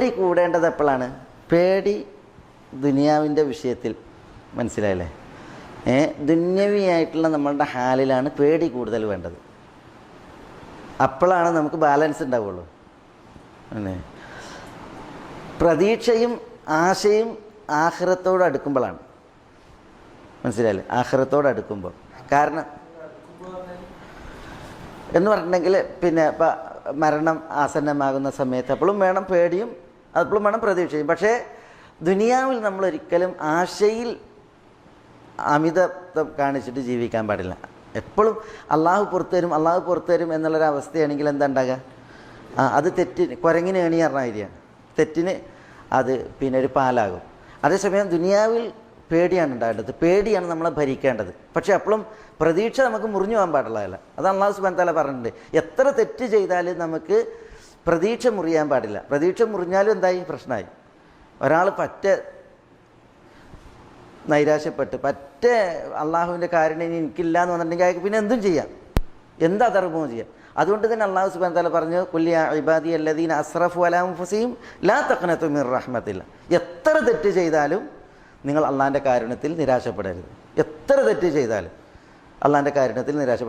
പേടി കൂടേണ്ടത് എപ്പോഴാണ്? പേടി ദുനിയാവിന്റെ വിഷയത്തിൽ. മനസ്സിലായല്ലേ? ഏ ദുന്യവിയായിട്ടുള്ള നമ്മളുടെ ഹാലിലാണ് പേടി കൂടുതൽ വേണ്ടത്. അപ്പോഴാണ് നമുക്ക് ബാലൻസ് ഉണ്ടാവുള്ളൂ. അല്ലേ? പ്രതീക്ഷയും ആശയും ആഹ്റത്തോട് അടുക്കുമ്പോഴാണ്. മനസ്സിലായില്ലേ? ആഹ്റത്തോട് അടുക്കുമ്പോൾ. കാരണം എന്ന് പറഞ്ഞിട്ടുണ്ടെങ്കിൽ പിന്നെ ഇപ്പം മരണം ആസന്നമാകുന്ന സമയത്ത് അപ്പോഴും വേണം പേടിയും അപ്പോഴും വേണം ചെയ്യും പക്ഷേ ദുനിയാവിൽ നമ്മൾ ഒരിക്കലും ആശയിൽ അമിതത്വം കാണിച്ചിട്ട് ജീവിക്കാൻ പാടില്ല. എപ്പോഴും അള്ളാഹു പുറത്തു തരും അള്ളാഹു പുറത്തു തരും എന്നുള്ളൊരവസ്ഥയാണെങ്കിൽ എന്താ ഉണ്ടാകുക അത് തെറ്റിന് കുരങ്ങിന് ഏണി പറഞ്ഞായിരിയാണ് തെറ്റിന് അത് പിന്നെ ഒരു പാലാകും. അതേസമയം ദുനിയാവിൽ പേടിയാണ് ഉണ്ടാകേണ്ടത്. പേടിയാണ് നമ്മളെ ഭരിക്കേണ്ടത്. പക്ഷേ അപ്പോഴും പ്രതീക്ഷ നമുക്ക് മുറിഞ്ഞു പോകാൻ പാടുള്ളതല്ല. അത് അള്ളാഹു സുബാൻ തല പറഞ്ഞിട്ടുണ്ട്. എത്ര തെറ്റ് ചെയ്താലും നമുക്ക് പ്രതീക്ഷ മുറിയാൻ പാടില്ല. പ്രതീക്ഷ മുറിഞ്ഞാലും എന്തായി? പ്രശ്നമായി. ഒരാൾ പറ്റ നൈരാശ്യപ്പെട്ട് പറ്റേ അള്ളാഹുവിന്റെ കാരണം ഇനി എനിക്കില്ല എന്ന് പറഞ്ഞിട്ടുണ്ടെങ്കിൽ പിന്നെ എന്തും ചെയ്യാം. എന്ത് അധർമ്മവും ചെയ്യാം. അതുകൊണ്ട് തന്നെ അള്ളാഹു സുബാൻ തല പറഞ്ഞു കുല്യ ഇബാദി അല്ലദീൻ അസ്രഫ് അലാം ഫസീം ലാ തക്കനത്തും മിർ റഹ്മത്തില്ല. എത്ര തെറ്റ് ചെയ്താലും നിങ്ങൾ അള്ളാഹിന്റെ കാരുണ്യത്തിൽ നിരാശപ്പെടരുത്. എത്ര തെറ്റ് ചെയ്താലും അള്ളാഹിന്റെ കാരുണ്യത്തിൽ നിരാശപ്പെടില്ല